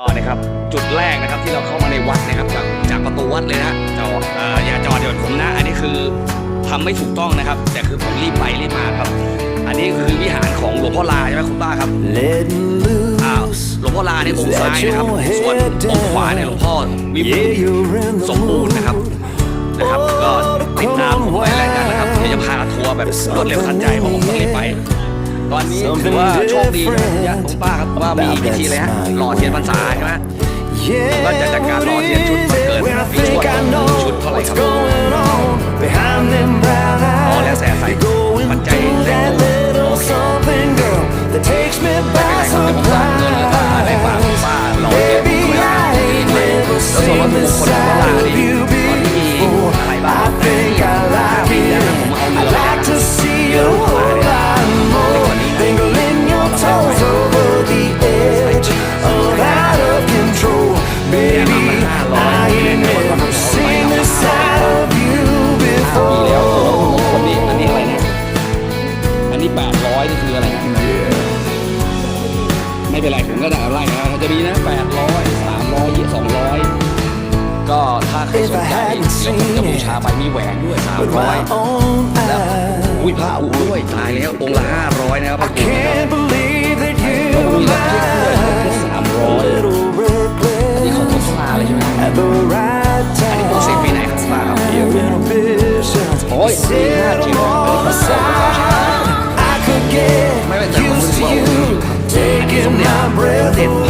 อ๋อนะครับจุดแรกนะครับที่เราเข้ามาในวัดนะครับจากจากประตูวัดเลยนะจอดเอ่ออย่าจอดเดี๋ยวผมนะ อันนี้คือทำไม่ถูกต้องนะครับ แต่คือผมรีบไปรีบมาครับ อันนี้คือวิหารของหลวงพ่อลาใช่ไหมคุณป้าครับ Letting อ้าว loose. หลวงพ่อลาเนี่ยองค์ซ้ายนะครับส่วนองค์ขวาเนี่ยหลวงพ่อวิบูล Yeah, ย์ you're in the สมบูรณ์นะครับ mood. นะครับ ก็ติดตามผมไปรายการนะครับที่จะพาทัวร์แบบรวดเร็วทันใจเพราะผมต้องรีบไป ตอนนี้ถือว่าโชคดีนะเนี่ยคุณป้าครับว่ามีพิธีเลยฮะหล่อเทียนพรรษาใช่ไหม Yeah, ก็จะจัดการรอเทียนชุดวันเกิด when I ปีชว think ด I know ชุดเท่าไหร่ค what's รับ ผมจะบูชาไปมีแหวนด้วยสาม With ร้อย my own eyes. อุ้ยพระอุด้วยตายแล้วองค์ละห้าร้อยนะครับพ I ระอุนะครับ can't believe that แล้วก็ you're มีรับเช็คด้วยรับเช็ค mine. สามร้อย Little นี่ของ reckless ทุกลาเลยใช่ไหม at the right อันนี้โปรเซส time. ปีไหนครับป้าครับ Your inhibitions Ôi, set đi ha, them chị ơi. all aside. I could get Mấy bạn tưởng used to con you Anh taking sống my đẹp, breath đẹp hơn là away. sạm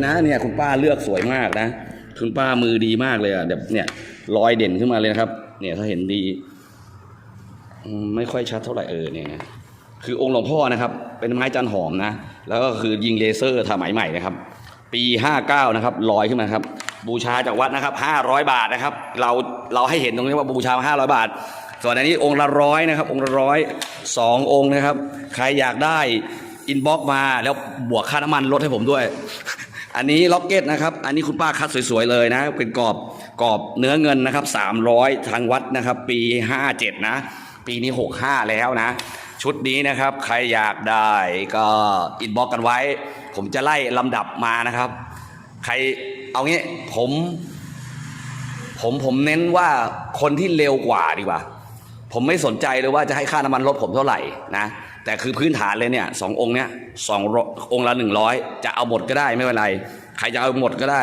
เด่นขึ้นมาเลยนะเนี่ยคุณป้าเลือกสวยมากนะ คุณป้ามือดีมากเลยอะเดี๋ยวเนี่ยรอยเด่นขึ้นมาเลยนะครับ เนี่ยถ้าเห็นดี ไม่ค่อยชัดเท่าไหร่เออเนี่ยคือองค์หลวงพ่อนะครับ เป็นไม้จันหอมนะ แล้วก็คือยิงเลเซอร์สมัยใหม่นะครับ ปี59นะครับลอยขึ้นมาครับ บูชาจากวัดนะครับ500บาทนะครับ เราเราให้เห็นตรงนี้ว่าบูชา500บาท ส่วนอันนี้องค์ละร้อยนะครับ องค์ละร้อยสององค์นะครับ ใครอยากได้อินบ็อกมาแล้วบวกค่าน้ำมันลดให้ผมด้วย อันนี้ล็อกเก็ตนะครับ อันนี้คุณป้าคัดสวยๆเลยนะ เป็นกรอบกรอบเนื้อเงินนะครับ300 ทางวัดนะครับ ปี 57 นะ ปีนี้ 65 แล้วนะ ชุดนี้นะครับ ใครอยากได้ก็อินบ็อกกันไว้ ผมจะไล่ลำดับมานะครับ ใครเอางี้ผมผมผมเน้นว่าคนที่เร็วกว่าดีกว่า ผมไม่สนใจเลยว่าจะให้ค่าน้ำมันรถผมเท่าไหร่นะ แต่คือพื้นฐานเลยเนี่ยสององค์เนี้ยสององค์ละหนึ่งร้อยจะเอาหมดก็ได้ไม่เป็นไร ใครจะเอาหมดก็ได้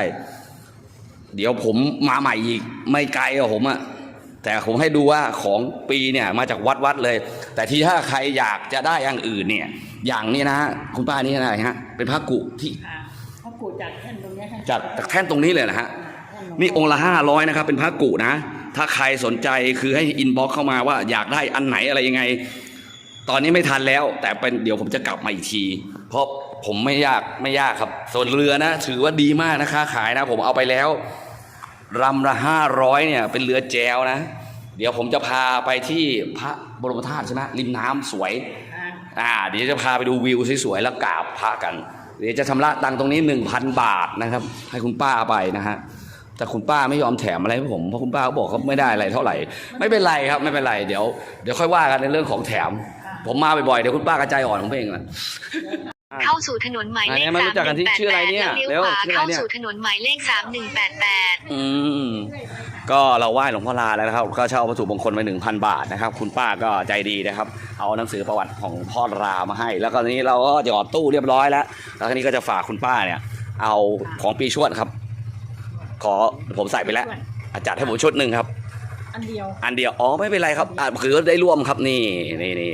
เดี๋ยวผมมาใหม่อีกไม่ไกลกับผมอะแต่ผมให้ดูว่าของปีเนี่ยมาจากวัดวัดเลย แต่ที่ถ้าใครอยากจะได้อย่างอื่นเนี่ย อย่างนี้นะฮะคุณป้านี่อะไรฮะ เป็นพระกุที่อ่าเขาปูจากแท่นตรงเนี้ยให้จากจากแท่นตรงนี้เลยนะฮะนี่องค์ละห้าร้อยนะครับ เป็นพระกุนะ ถ้าใครสนใจคือให้อินบ็อกเข้ามาว่าอยากได้อันไหนอะไรยังไง ตอนนี้ไม่ทันแล้ว แต่เป็นเดี๋ยวผมจะกลับมาอีกที เพราะผมไม่ยากไม่ยากครับ ส่วนเรือนะ ถือว่าดีมากนะค้าขายนะ ผมเอาไปแล้วรำละห้าร้อยเนี่ย เป็นเรือแจวนะ เดี๋ยวผมจะพาไปที่พระบรมธาตุใช่ไหมริมน้ำสวยอ่าอ่า เดี๋ยวจะพาไปดูวิวสวยๆแล้วกราบพระกัน เดี๋ยวจะชำระตังค์ตรงนี้1,000บาทนะครับ ให้คุณป้าไปนะฮะแต่คุณป้าไม่ยอมแถมอะไรให้ผมเพราะคุณป้าเขาบอกเขาไม่ได้อะไรเท่าไหร่ ไม่เป็นไรครับไม่เป็นไรเดี๋ยวเดี๋ยวค่อยว่ากันในเรื่องของแถม ผมมาบ่อยๆเดี๋ยวคุณป้ากระจายอ่อนผมเองอะเข้าสู่ถนนหมายเลอันนี้ขมาสารู้มจักหกันนึ่ที่งแปดชื่ออะไรแปดเนี่ยแล้วเลี้ยวเร็วขวาชื่ออะไรเข้าเนี่ยสู่ถนนหมายเลขสามหนึ่งแปดแปดอืมก็เราไหว้หลวงพ่อลาแล้วนะครับ ก็เช่าวัตถุมงคลไปหนึ่งพันบาทนะครับ คุณป้าก็ใจดีนะครับ เอาหนังสือประวัติของพ่อรามาให้ แล้วก็ทีนี้เราก็หยอดตู้เรียบร้อยแล้ว แล้วทีนี้ก็จะฝากคุณป้าเนี่ย เอาของปีชวดครับ ขอผมใส่ไปแล้ว อาจัดให้ผมชุดหนึ่งครับ อันเดียว อันเดียว อ๋อไม่เป็นไรครับอะคือได้ร่วมครับนี่นี่นี่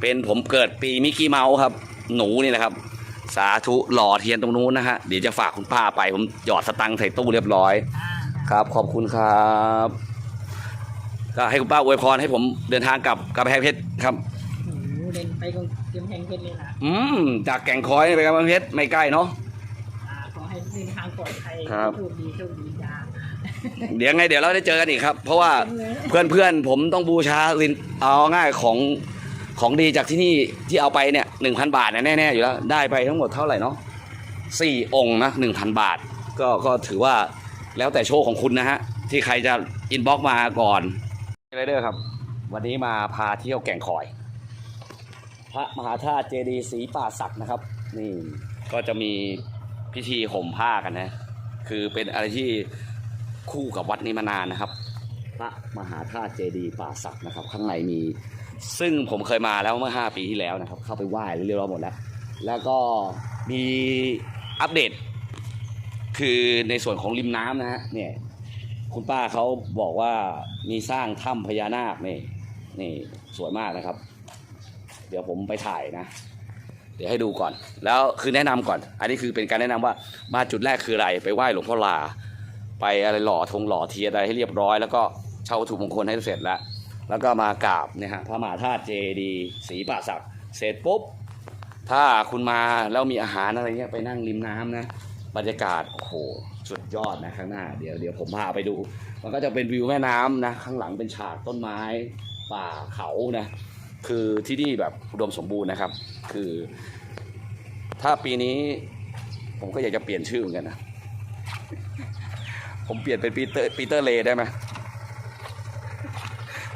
เป็นผมเกิดปีมิกกี้เมาส์ครับ หนูนี่แหละครับ สาธุหล่อเทียนตรงนู้นนะฮะเดี๋ยวจะฝากคุณป้าไป ผมหยอดสตังค์ใส่ตู้เรียบร้อยอ่าครับ ขอบคุณครับก็ให้คุณป้าอวยพรให้ผมเดินทางกลับกลับแพงเพชรครับ โอ้โหเดินไปกรุงเทพแห่งเพชรเลยค่ะอืมจากแก่งคอยไปกำแพงเพชรไม่ใกล้เนาะ อ่าขอให้เดินทางปลอดภัยครับ โชคดีโชคดีจ้าเดี๋ยวไงเดี๋ยวเราได้เจอกันอีกครับ เพราะว่าเพื่อนเพื่อนๆผมต้องบูชาลินเอาง่ายของ ของดีจากที่นี่ที่เอาไปเนี่ยหนึ่งพันบาทเนี่ยแน่ๆอยู่แล้วได้ไปทั้งหมดเท่าไหร่เนาะสี่องค์นะหนึ่งพันบาท ก็ก็ถือว่าแล้วแต่โชคของคุณนะฮะ ที่ใครจะอินบ็อกมาก่อนไรเดอร์ครับ วันนี้มาพาเที่ยวแก่งคอย พระมหาธาตุเจดีย์ศรีป่าศักดิ์นะครับ นี่ก็จะมีพิธีห่มผ้ากันนะ คือเป็นอะไรที่คู่กับวัดนี้มานานนะครับ พระมหาธาตุเจดีย์ป่าศักดิ์นะครับ ข้างในมี ซึ่งผมเคยมาแล้วเมื่อ 5 ปีที่แล้วนะครับ เข้าไปไหว้เรียบร้อยหมดแล้ว แล้วก็มีอัปเดต คือในส่วนของริมน้ำนะฮะเนี่ยคุณป้าเขาบอกว่ามีสร้างถ้ำพญานาคนี่นี่สวยมากนะครับ เดี๋ยวผมไปถ่ายนะ เดี๋ยวให้ดูก่อน แล้วคือแนะนำก่อน อันนี้คือเป็นการแนะนำว่ามาจุดแรกคืออะไร ไปไหว้หลวงพ่อลา ไปอะไรหล่อธงหล่อเทียนอะไรให้เรียบร้อย แล้วก็เช่าวัตถุมงคลให้เสร็จแล้ว แล้วก็มากราบเนี่ยฮะพระมหาธาตุเจดีย์ศรีป่าศักดิ์เสร็จปุ๊บ ถ้าคุณมาแล้วมีอาหารอะไรเงี้ยไปนั่งริมน้ำนะ บรรยากาศโอ้โหสุดยอดนะข้างหน้าเดี๋ยวเดี๋ยวผมพาไปดู มันก็จะเป็นวิวแม่น้ำนะ ข้างหลังเป็นฉากต้นไม้ป่าเขานะ คือที่นี่แบบอุดมสมบูรณ์นะครับ คือ ถ้าปีนี้ผมก็อยากจะเปลี่ยนชื่อเหมือนกันนะ ผมเปลี่ยนเป็นปีเตอร์ปีเตอร์เลได้ไหม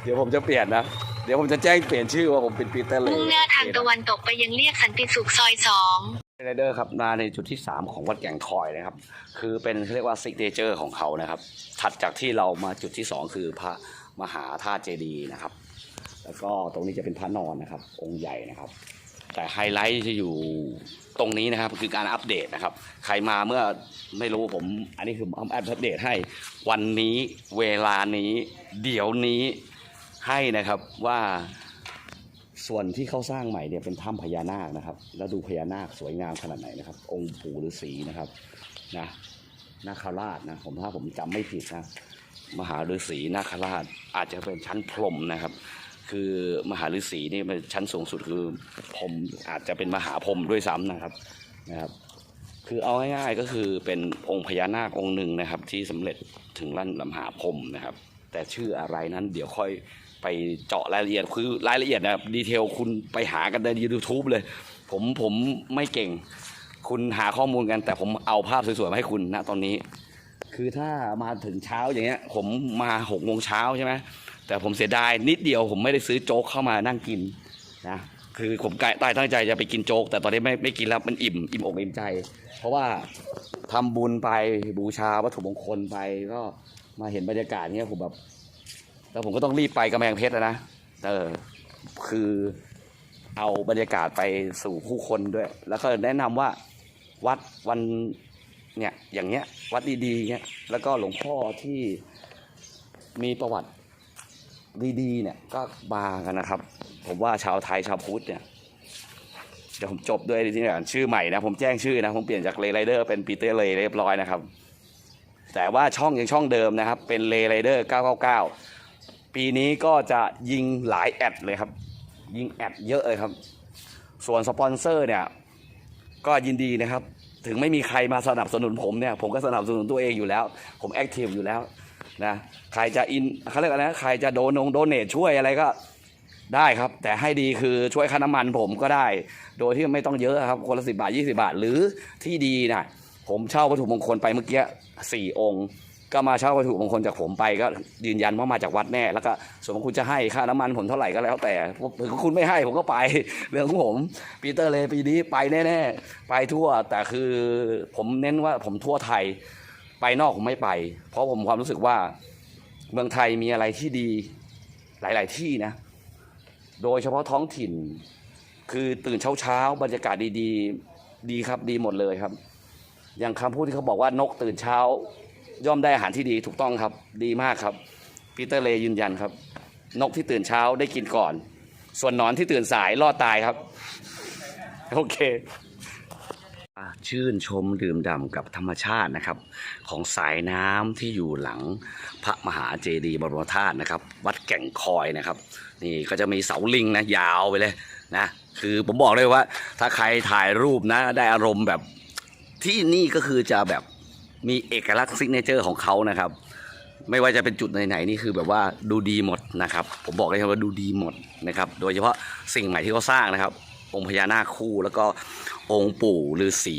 เดี๋ยวผมจะเปลี่ยนนะ เดี๋ยวผมจะแจ้งเปลี่ยนชื่อว่าผมเป็นปีเตอร์เลมุ่งหน้าทางตะวันตกไปยังเรียกสันติสุขซอยสองไรเดอร์ครับมาในจุดที่ 3 ของวัดแก่งคอยนะครับ คือเป็นเขาเรียกว่าซิกเนเจอร์ของเขานะครับ ถัดจากที่เรามาจุดที่ 2 คือพระมหาธาตุเจดีย์นะครับ แล้วก็ตรงนี้จะเป็นพระนอนนะครับ องค์ใหญ่นะครับ แต่ไฮไลท์จะอยู่ตรงนี้นะครับคือการอัปเดตนะครับ ใครมาเมื่อไม่รู้ผมอันนี้คือผมอัปเดตให้วันนี้เวลานี้ เดี๋ยวนี้ ให้นะครับว่าส่วนที่เขาสร้างใหม่เนี่ยเป็นถ้ำพญานาคนะครับ แล้วดูพญานาคสวยงามขนาดไหนนะครับ องค์ปู่ฤาษีนะครับนะนาคราชนะผมถ้าผมจำไม่ผิดนะมหาฤาษีนาคราชอาจจะเป็นชั้นพรมนะครับ คือมหาฤาษีนี่เป็นชั้นสูงสุดคือพรมอาจจะเป็นมหาพรมด้วยซ้ำนะครับนะครับ คือเอาง่ายๆก็คือเป็นองค์พญานาคองค์หนึ่งนะครับ ที่สำเร็จถึงลั่นลำหาพรมนะครับ แต่ชื่ออะไรนั้นเดี๋ยวค่อย ไปเจาะรายละเอียดคือรายละเอียดนะดีเทลคุณไปหากันในยูทูบเลย ผมผมไม่เก่ง คุณหาข้อมูลกัน แต่ผมเอาภาพสวยๆมาให้คุณณตอนนี้ คือถ้ามาถึงเช้าอย่างเงี้ย ผมมาหกโมงเช้าใช่ไหมแต่ผมเสียดายนิดเดียวผมไม่ได้ซื้อโจ๊กเข้ามานั่งกินนะคือผมกายตั้งใจจะไปกินโจ๊ก แต่ตอนนี้ไม่ไม่กินแล้วมันอิ่มอิ่มอกอิ่มใจ เพราะว่าทำบุญไปบูชาวัตถุมงคลไปก็มาเห็นบรรยากาศเนี้ยผมแบบ แล้วผมก็ต้องรีบไปกำแพงเพชรนะเออคือเอาบรรยากาศไปสู่ผู้คนด้วย แล้วก็แนะนำว่าวัดวันเนี่ยอย่างเงี้ยวัดดีๆเงี้ยแล้วก็หลวงพ่อที่มีประวัติดีๆเนี่ยก็มากันนะครับ ผมว่าชาวไทยชาวพุทธเนี่ยเดี๋ยวผมจบด้วยที่นี่ก่อนชื่อใหม่นะผมแจ้งชื่อนะผมเปลี่ยนจากเลไรเดอร์เป็นปีเตอร์เลเรียบร้อยนะครับ แต่ว่าช่องยังช่องเดิมนะครับ เป็นเลไรเดอร์999 ปีนี้ก็จะยิงหลายแอดเลยครับ ยิงแอดเยอะเลยครับ ส่วนสปอนเซอร์เนี่ย ก็ยินดีนะครับ ถึงไม่มีใครมาสนับสนุนผมเนี่ย ผมก็สนับสนุนตัวเองอยู่แล้ว ผมแอคทีฟอยู่แล้วนะใครจะอินเขาเรียกอะไรนะใครจะโดนงโดเนทช่วยอะไรก็ได้ครับ แต่ให้ดีคือช่วยค่าน้ำมันผมก็ได้ โดยที่ไม่ต้องเยอะครับคนละสิบาทยี่สิบาท หรือที่ดีนะผมเช่าวัตถุมงคลไปเมื่อกี้สี่องค์ ก็มาเช่าวัตถุมงคลจากผมไปก็ยืนยันว่ามาจากวัดแน่ แล้วก็ส่วนของคุณจะให้ค่าน้ำมันผมเท่าไหร่ก็แล้วแต่ถึงคุณไม่ให้ผมก็ไป เรื่องของผมปีเตอร์เลยปีนี้ไปแน่ๆไปทั่ว แต่คือผมเน้นว่าผมทั่วไทยไปนอกผมไม่ไป เพราะผมความรู้สึกว่าเมืองไทยมีอะไรที่ดีหลาย ๆ ที่นะ โดยเฉพาะท้องถิ่น คือตื่นเช้าๆบรรยากาศดีๆ ดีครับดีหมดเลยครับ อย่างคำพูดที่เขาบอกว่านกตื่นเช้า ย่อมได้อาหารที่ดีถูกต้องครับ ดีมากครับปีเตอร์เลยยืนยันครับ นกที่ตื่นเช้าได้กินก่อน ส่วนนอนที่ตื่นสายรอดตายครับ โอเค ชื่นชมดื่มด่ำกับธรรมชาตินะครับ ของสายน้ำที่อยู่หลังพระมหาเจดีย์บรมธาตุนะครับ วัดแก่งคอยนะครับ นี่ก็จะมีเสาลิงนะยาวไปเลยนะคือผมบอกเลยว่า ถ้าใครถ่ายรูปนะได้อารมณ์แบบที่นี่ก็คือจะแบบ มีเอกลักษณ์ซิกเนเจอร์ของเขานะครับ ไม่ว่าจะเป็นจุดไหนๆนี่คือแบบว่าดูดีหมดนะครับ ผมบอกเลยครับว่าดูดีหมดนะครับ โดยเฉพาะสิ่งใหม่ที่เขาสร้างนะครับ องค์พญานาคคู่แล้วก็องค์ปู่ฤาษี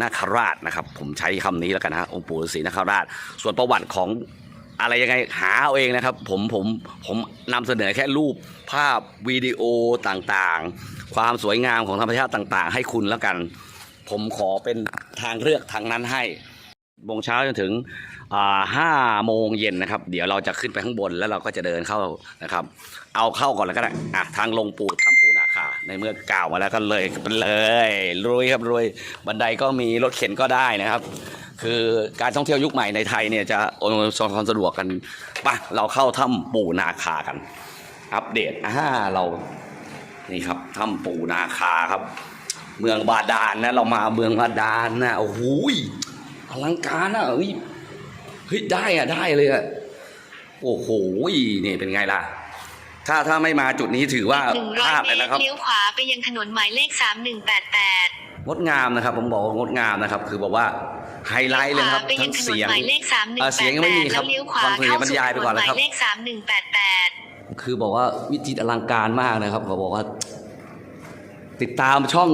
นาคราชนะครับ ผมใช้คำนี้แล้วกันนะองค์ปู่ฤาษีนาคราช ส่วนประวัติของอะไรยังไงหาเอาเองนะครับ ผมผมผมนำเสนอแค่รูปภาพวิดีโอต่างๆ ความสวยงามของธรรมชาติต่าง ๆ ให้คุณแล้วกัน ผมขอเป็นทางเลือกทางนั้นให้ โมงเช้าจนถึงห้าโมงเย็นนะครับ เดี๋ยวเราจะขึ้นไปข้างบนแล้วเราก็จะเดินเข้านะครับ เอาเข้าก่อนแล้วก็ได้อะทางลงปูถ้ำปูนาคาในเมื่อกล่าวมาแล้วก็เลยไปเลยรุยครับรุยบันไดก็มีรถเข็นก็ได้นะครับ คือการท่องเที่ยวยุคใหม่ในไทยเนี่ยจะอำนวยความสะดวกกันไปะเราเข้าถ้ำปูนาคากัน อัปเดตอ่าเรานี่ครับถ้ำปูนาคาครับ เมืองบาดาลนะเรามาเมืองบาดาลนะโอ้โหย อลังการอะเฮ้ยเฮ้ยได้อะได้เลยอะโอ้โหยนี่เป็นไงล่ะ ถ้าถ้าไม่มาจุดนี้ถือว่าหนึ่งพร้อยลาดเมเลยตนะรครับ เลี้ยวขวาไปยังถนนหมายเลขสามหนึ่งแปดแปดงดงามนะครับ ผมบอกว่างดงามนะครับ คือบอกว่าไฮไลท์เลยนะครับไปยัทั้งงถนนเสียง หมายเลขสามหนึ่งเอ่อแปเสียงดยังแปไม่มีดคแล้รับวเลี้ยวขวาฟังเพลงเข้าบรรสู่ยายถไปนก่อนนเลยหมาครับยเลขสามหนึ่งแปดแปดคือบอกว่าวิจิตรอลังการมากนะครับเขาบอกว่า ติดตามช่อง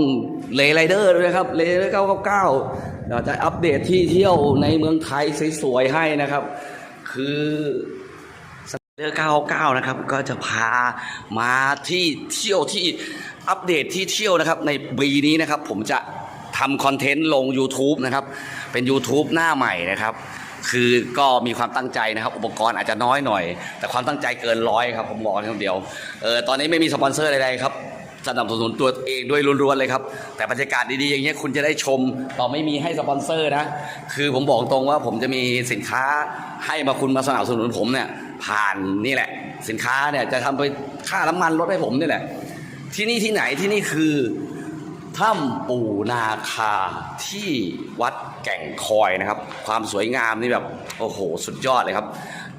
เลไรเดอร์ด้วยนะครับเลไรเดอร์เก้าเก้า เราจะอัปเดตที่เที่ยวในเมืองไทยสวยๆให้นะครับ คือเลอร์999นะครับ ก็จะพามาที่เที่ยวที่อัปเดตที่เที่ยวนะครับ ในปีนี้นะครับ ผมจะทำคอนเทนต์ลง YouTube นะครับ เป็น YouTube หน้าใหม่นะครับ คือก็มีความตั้งใจนะครับ อุปกรณ์อาจจะน้อยหน่อย แต่ความตั้งใจเกินร้อยครับ ผมบอกคำเดียวเออตอนนี้ไม่มีสปอนเซอร์ใดๆครับ สนับสนุนตัวเองด้วยล้วนๆเลยครับ แต่บรรยากาศดีๆอย่างเงี้ยคุณจะได้ชมต่อไม่มีให้สปอนเซอร์นะ คือผมบอกตรงว่าผมจะมีสินค้าให้มาคุณมาสนับสนุนผมเนี่ยผ่านนี่แหละ สินค้าเนี่ยจะทำไปค่าน้ำมันลดให้ผมนี่แหละ ที่นี่ที่ไหนที่นี่คือถ้ำปู่นาคาที่วัดแก่งคอยนะครับ ความสวยงามนี่แบบโอ้โห สุดยอดเลยครับ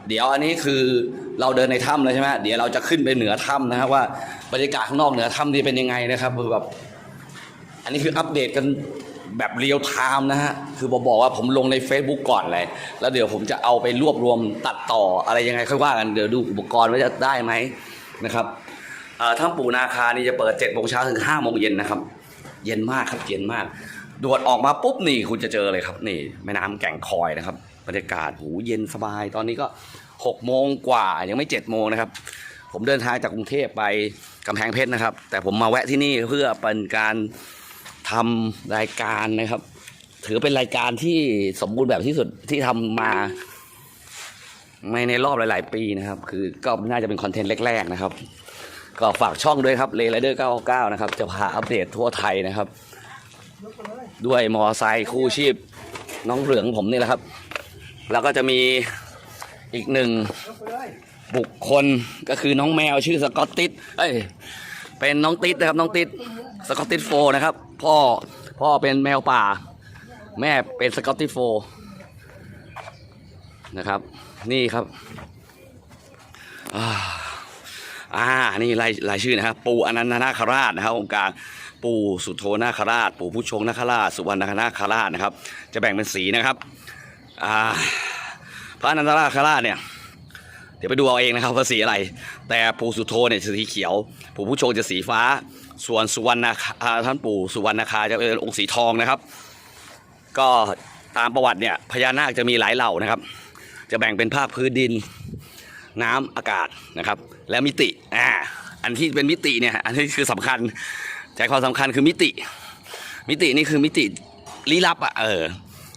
เดี๋ยวอันนี้คือเราเดินในถ้ำเลยใช่ไหมเดี๋ยวเราจะขึ้นไปเหนือถ้ำนะครับว่า บรรยากาศข้างนอกเหนือถ้ำนี่เป็นยังไงนะครับคือแบบ อันนี้คืออัปเดตกันแบบเรียลไทม์นะฮะ คือบอกบอกว่าผมลงใน Facebook ก่อนเลย แล้วเดี๋ยวผมจะเอาไปรวบรวมตัดต่ออะไรยังไงค่อยว่ากันเดี๋ยวดูอุปกรณ์ว่าจะได้ไหมนะครับถ้ำปู่นาคานี่จะเปิด7จ็ดโมงเช้าถึง5้าโมงเย็นนะครับ เย็นมากครับเย็นมากดวดออกมาปุ๊บนี่คุณจะเจอเลยครับ นี่แม่น้ำแก่งคอยนะครับบรรยากาศหูเย็นสบาย ตอนนี้ก็6กโมงกว่ายังไม่7จ็ดโมงนะครับ ผมเดินทางจากกรุงเทพไปกำแพงเพชรนะครับ แต่ผมมาแวะที่นี่เพื่อเป็นการทำรายการนะครับ ถือเป็นรายการที่สมบูรณ์แบบที่สุดที่ทำมาไม่ในรอบหลาย ๆ ปีนะครับ คือก็น่าจะเป็นคอนเทนต์แรก ๆ นะครับ ก็ฝากช่องด้วยครับเลไรเดอร์999นะครับ จะพาอัปเดตทั่วไทยนะครับ ด้วยมอไซค์คู่ชีพน้องเหลืองผมนี่แหละครับ แล้วก็จะมีอีกหนึ่ง บุคคลก็คือน้องแมวชื่อสกอตติสเอ้ยเป็นน้องติสนะครับน้องติสสกอตติสโฟนะครับ พ่อพ่อเป็นแมวป่า แม่เป็นสกอตติสโฟนะครับ นี่ครับอ่านี่รายรายชื่อนะครับ ปูอนันทนาคราชนะครับองค์การปู่สุโธนาคราช ปู่ผู้ชงนาคราช สุวรรณนาคราชนะครับ จะแบ่งเป็นสีนะครับอ่าพระอนันตนาคราชเนี่ย เดี๋ยวไปดูเอาเองนะครับว่าสีอะไร แต่ปู่สุโธเนี่ยสีเขียว ปู่ผู้ชงจะสีฟ้า ส่วนสุวรรณนาคาท่านปู่สุวรรณคาจะเป็นองค์สีทองนะครับ ก็ตามประวัติเนี่ยพญานาคจะมีหลายเหล่านะครับ จะแบ่งเป็นภาคพื้นดินน้ำอากาศนะครับ และมิติอ่าอันที่เป็นมิติเนี่ยอันนี้คือสำคัญใจความสำคัญคือมิติ มิตินี่คือมิติลี้ลับอะเออ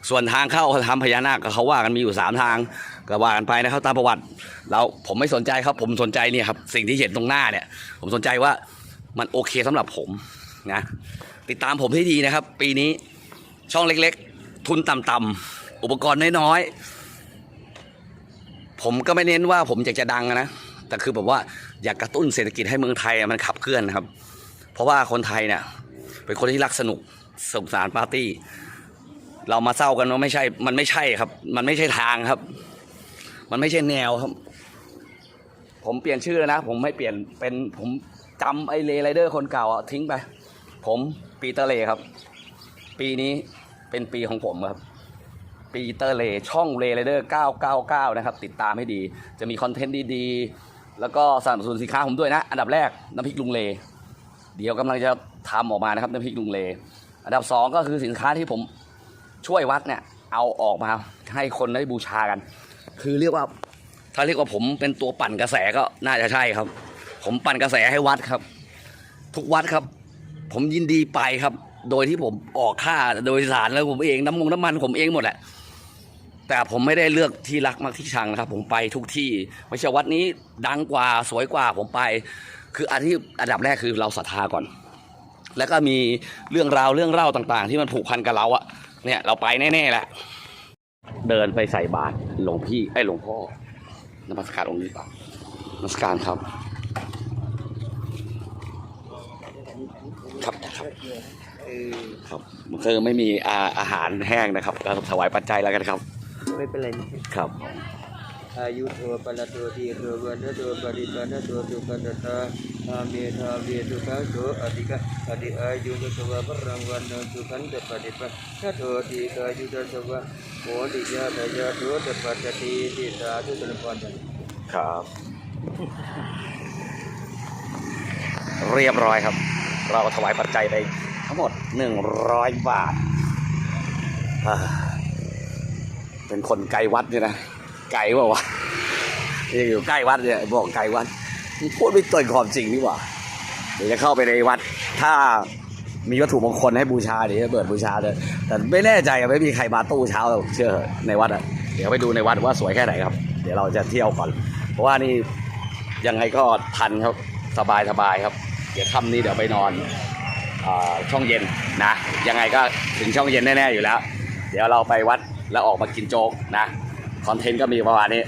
ส่วนทางเข้าทำพญานาคก็เขาว่ากันมีอยู่สามทาง ก็ว่ากันไปนะครับตามประวัติ เราผมไม่สนใจครับ ผมสนใจเนี่ยครับสิ่งที่เห็นตรงหน้าเนี่ย ผมสนใจว่ามันโอเคสำหรับผมนะติดตามผมให้ดีนะครับ ปีนี้ช่องเล็กๆ ทุนต่ำๆอุปกรณ์น้อยๆผมก็ไม่เน้นว่าผมอยากจะดังนะแต่คือแบบว่าอยากกระตุ้นเศรษฐกิจให้เมืองไทยมันขับเคลื่อนนะครับ เพราะว่าคนไทยเนี่ยเป็นคนที่รักสนุกสนุกสานปาร์ตี้ เรามาเศร้ากันว่าไม่ใช่ มันไม่ใช่ครับ มันไม่ใช่ทางครับ มันไม่ใช่แนวครับ ผมเปลี่ยนชื่อแล้วนะ ผมไม่เปลี่ยนเป็นผมจำไอเลไรเดอร์คนเก่าอะทิ้งไป ผมปีเตอร์เลครับ ปีนี้เป็นปีของผมครับ ปีเตอร์เลช่องเลไรเดอร์999 นะครับ ติดตามให้ดี จะมีคอนเทนต์ดีๆ แล้วก็สนับสนุนสินค้าผมด้วยนะ อันดับแรกน้ำพริกลุงเล เดี๋ยวกำลังจะทำออกมานะครับน้ำพริกลุงเล อันดับสองก็คือสินค้าที่ผมช่วยวัดเนี่ยเอาออกมาให้คนได้บูชากัน คือเรียกว่า ถ้าเรียกว่าผมเป็นตัวปั่นกระแสก็น่าจะใช่ครับ ผมปั่นกระแสให้วัดครับ ทุกวัดครับ ผมยินดีไปครับ โดยที่ผมออกค่าโดยสารแล้วผมเองน้ำมงน้ำมันผมเองหมดแหละแต่ผมไม่ได้เลือกที่รักมักที่ชังนะครับ ผมไปทุกที่ไม่ใช่วัดนี้ดังกว่าสวยกว่าผมไป คืออันที่อันดับแรกคือเราศรัทธาก่อน แล้วก็มีเรื่องราวเรื่องเล่าต่าง ๆ ที่มันผูกพันกับเราอะเนี่ยเราไปแน่ๆแหละ เดินไปใส่บาตรหลวงพี่ไอ้ยหลวงพ่อนมัสการองค์นี้ป่ะนมัสการครับ ครับครับครับคือไม่มีอาอาหารแห้งนะครับก็ถวายปัจจัยแล้วกันครับ ไม่เป็นไรครับ อายุโทปะละโททีโทวันโทปริปันโทสุขันตาอาเมธาเวทุกะโสอธิกะอธิอายุกสวะปรังวันโนสุขันตปฏิปันโททีกายุตสวะโมดิยาตยาโทตปัจติติสาธุตนพรครับ เรียบร้อยครับ เราถวายปัจจัยไปทั้งหมดหนึ่งร้อยบาท เป็นคนไกลวัดเนี่ยนะ ไกลว่าวะยังอยู่ใกล้วัดเนี่ยบอกไกลวัดพูดไม่ตรงความจริงนี่หว่าเดี๋ยวจะเข้าไปในวัด ถ้ามีวัตถุมงคลให้บูชาเดี๋ยวจะเปิดบูชาเลยแต่ไม่แน่ใจไม่มีใครมาตู้เช้าเชื่อในวัดอะเดี๋ยวไปดูในวัดว่าสวยแค่ไหนครับ เดี๋ยวเราจะเที่ยวก่อน เพราะว่านี่ยังไงก็ทันครับสบายสบายครับ เดี๋ยวค่ำนี้เดี๋ยวไปนอนอช่องเย็นนะยังไงก็ถึงช่องเย็นแน่ๆอยู่แล้ว เดี๋ยวเราไปวัดแล้วออกมากินโจ๊กนะ อนเทนต์ก็มีประมาณนี้